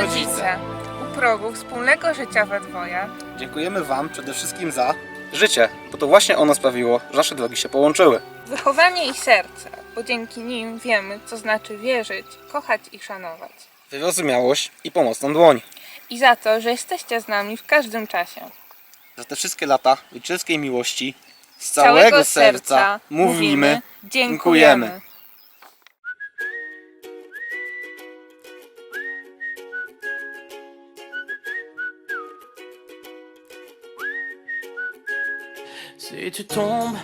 rodzice, u progu wspólnego życia we dwoje, Dziękujemy Wam przede wszystkim za życie, bo to właśnie ono sprawiło, że nasze drogi się połączyły. wychowanie i serce, bo dzięki nim wiemy, co znaczy wierzyć, kochać i szanować. Wyrozumiałość i pomocną dłoń. I za to, że jesteście z nami w każdym czasie. Za te wszystkie lata ojczylskiej miłości Z całego, serca, mówimy dziękujemy. Si tu tombes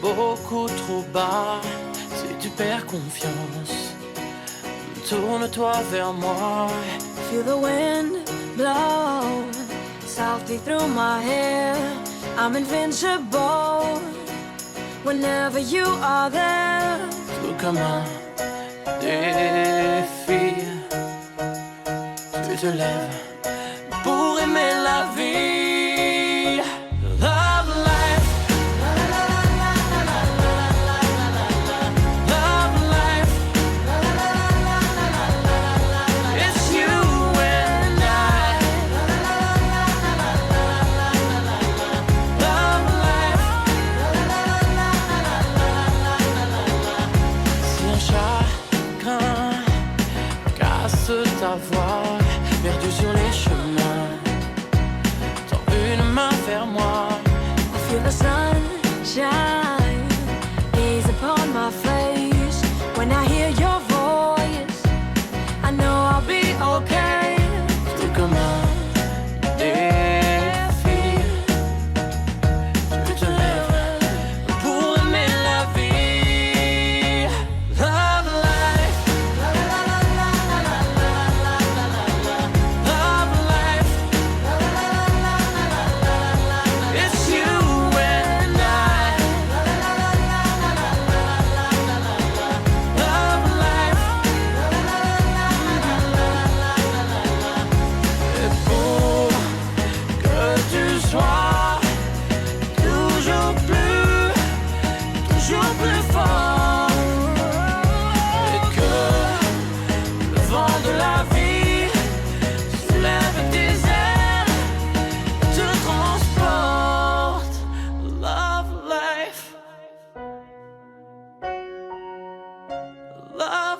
beaucoup trop bas, si tu perds confiance, tourne-toi vers moi. Feel the wind blow softly through my hair. I'm invincible whenever you are there. Tout comme un défi, tu te lèves casse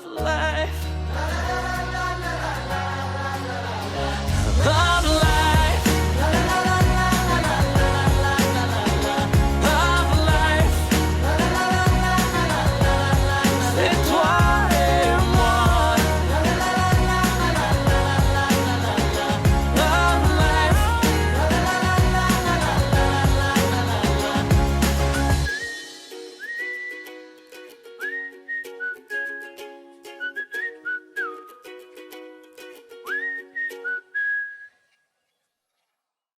love.